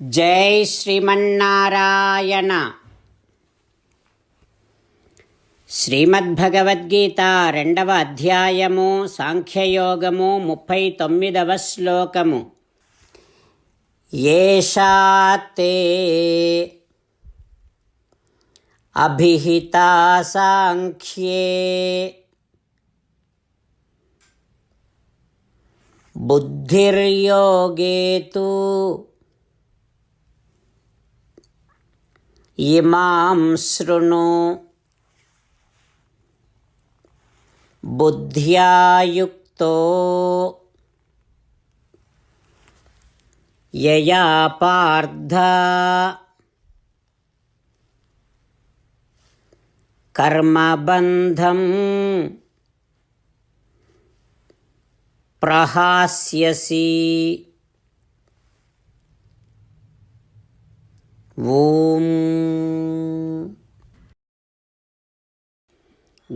జై శ్రీమన్నారాయణ. శ్రీమద్భగవద్గీత రెండవ అధ్యాయము సాంఖ్యయోగము ముప్పై తొమ్మిదవ శ్లోకము ఏషాతే అభిహితా సాంఖ్యే. బుద్ధిర్యోగే ఇమాం శృణు. బుద్ధ్యాయుక్తో. యయా పార్థ. కర్మబంధం. ప్రహాస్యసి. ఓం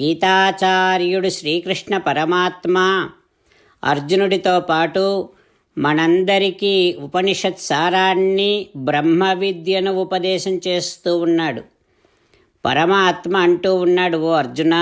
గీతాచార్యుడు శ్రీకృష్ణ పరమాత్మ అర్జునుడితో పాటు మనందరికీ ఉపనిషత్ సారాన్ని బ్రహ్మ విద్యను ఉపదేశం చేస్తూ ఉన్నాడు. పరమాత్మ అంటూ ఉన్నాడు ఓ అర్జున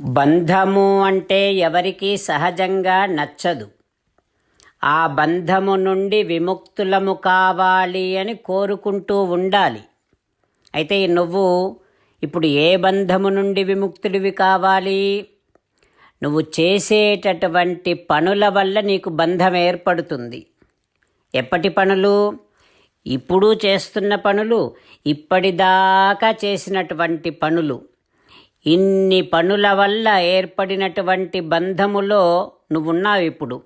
బంధము అంటే ఎవరికీ సహజంగా నచ్చదు. ఆ బంధము నుండి విముక్తులము కావాలి అని కోరుకుంటూ ఉండాలి. అయితే నువ్వు ఇప్పుడు ఏ బంధము నుండి విముక్తుడివి కావాలి? నువ్వు చేసేటటువంటి పనుల వల్ల నీకు బంధం ఏర్పడుతుంది. ఎప్పటి పనులు? ఇప్పుడు చేస్తున్న పనులు ఇప్పటిదాకా చేసినటువంటి పనులు. ఇన్ని పనుల వల్ల ఏర్పడినటువంటి బంధములో నువ్వున్నావు ఇప్పుడు.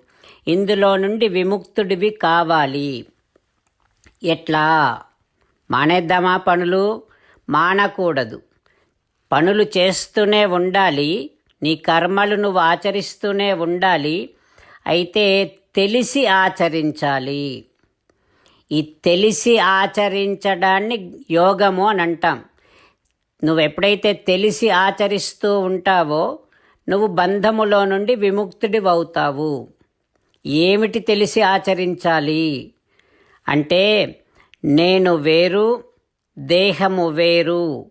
ఇందులో నుండి విముక్తుడివి కావాలి. ఎట్లా? మానేద్దామా పనులు? మానకూడదు. పనులు చేస్తూనే ఉండాలి నీ కర్మలు నువ్వు ఆచరిస్తూనే ఉండాలి అయితే తెలిసి ఆచరించాలి. ఈ తెలిసి ఆచరించడాన్ని యోగము అని అంటాం. నువ్వు ఎప్పుడైతే తెలిసి ఆచరిస్తూ ఉంటావో నువ్వు బంధములో నుండి విముక్తుడివవుతావు ఏమిటి తెలిసి ఆచరించాలి? అంటే నేను వేరు దేహము వేరు.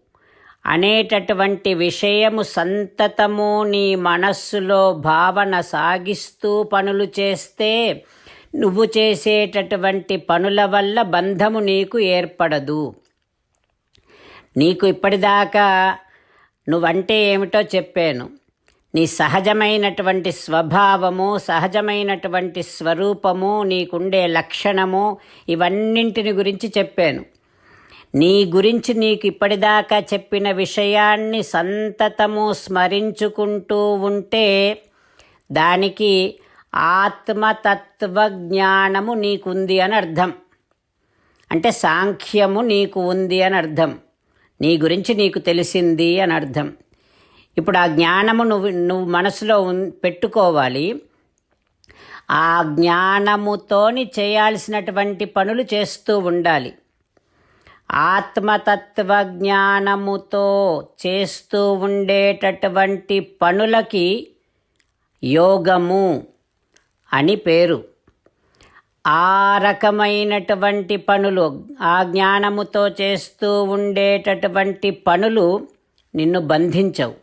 అనేటటువంటి విషయము సంతతము నీ మనస్సులో భావన సాగిస్తూ పనులు చేస్తే నువ్వు చేసేటటువంటి పనుల వల్ల బంధము నీకు ఏర్పడదు. నీకు ఇప్పటిదాకా నువ్వంటే ఏమిటో చెప్పాను. నీ సహజమైనటువంటి స్వభావము సహజమైనటువంటి స్వరూపము నీకుండే లక్షణము ఇవన్నింటిని గురించి చెప్పాను. నీ గురించి నీకు ఇప్పటిదాకా చెప్పిన విషయాన్ని సంతతము స్మరించుకుంటూ ఉంటే దానికి ఆత్మతత్వ జ్ఞానము నీకుంది అని అర్థం. అంటే సాంఖ్యము నీకు ఉంది అని అర్థం. నీ గురించి నీకు తెలిసింది అని అర్థం. ఇప్పుడు ఆ జ్ఞానము నువ్వు నువ్వు మనసులో పెట్టుకోవాలి. ఆ జ్ఞానముతోని చేయాల్సినటువంటి పనులు చేస్తూ ఉండాలి. ఆత్మతత్వ జ్ఞానముతో చేస్తూ ఉండేటటువంటి పనులకి యోగము అని పేరు. ఆ రకమైనటువంటి పనులు ఆ జ్ఞానముతో చేస్తూ ఉండేటటువంటి పనులు నిన్ను బంధించవు.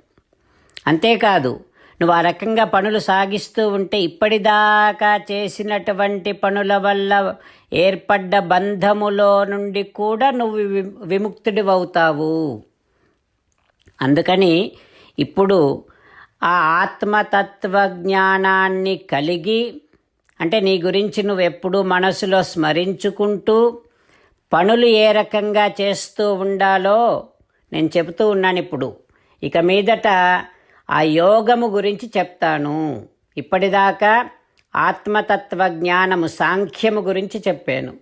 అంతేకాదు నువ్వు ఆ రకంగా పనులు సాగిస్తూ ఉంటే ఇప్పటిదాకా చేసినటువంటి పనుల వల్ల ఏర్పడ్డ బంధములో నుండి కూడా నువ్వు విముక్తుడివవుతావు. అందుకని ఇప్పుడు ఆ ఆత్మతత్వ జ్ఞానాన్ని కలిగి అంటే నీ గురించి నువ్వు ఎప్పుడు మనసులో స్మరించుకుంటూ పనులు ఏ రకంగా చేస్తూ ఉండాలో నేను చెబుతూ ఉన్నాను ఇప్పుడు. ఇక మీదట ఆ యోగము గురించి చెప్తాను. ఇప్పటిదాకా ఆత్మతత్వ జ్ఞానము సాంఖ్యము గురించి చెప్పాను.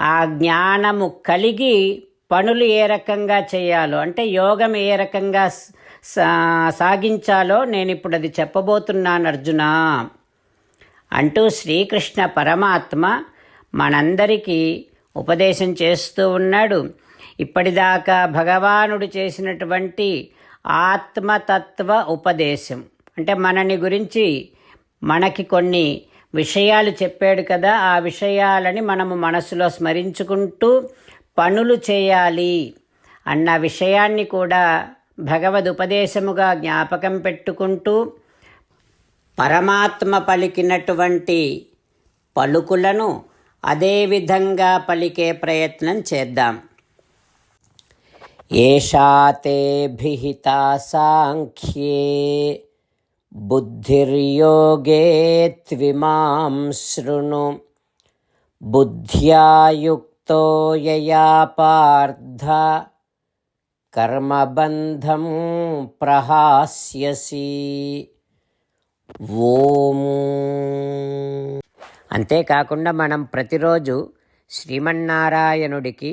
ఆ జ్ఞానము కలిగి పనులు ఏ రకంగా చేయాలో అంటే యోగం ఏ రకంగా సాగించాలో నేను ఇప్పుడు అది చెప్పబోతున్నాను అర్జున. అంటూ శ్రీకృష్ణ పరమాత్మ మనందరికీ ఉపదేశం చేస్తూ ఉన్నాడు. ఇప్పటిదాకా భగవానుడు చేసినటువంటి ఆత్మతత్వ ఉపదేశం. అంటే మనని గురించి మనకి కొన్ని విషయాలు చెప్పాడు కదా ఆ విషయాలని మనము మనసులో స్మరించుకుంటూ పనులు చేయాలి అన్న విషయాన్ని కూడా భగవద్ ఉపదేశముగా జ్ఞాపకం పెట్టుకుంటూ పరమాత్మ పలికినటువంటి పలుకులను అదే విధంగా పలికే ప్రయత్నం చేద్దాం. ఏషా తే భిహితా సాంఖ్యే బుద్ధిర్యోగే త్విమాం శృణు బుద్ధ్యాయుక్తో యయా పార్థ కర్మబంధం ప్రహాస్యసి ఓం। అంతేకాకుండా మనం ప్రతిరోజు శ్రీమన్నారాయణుడికి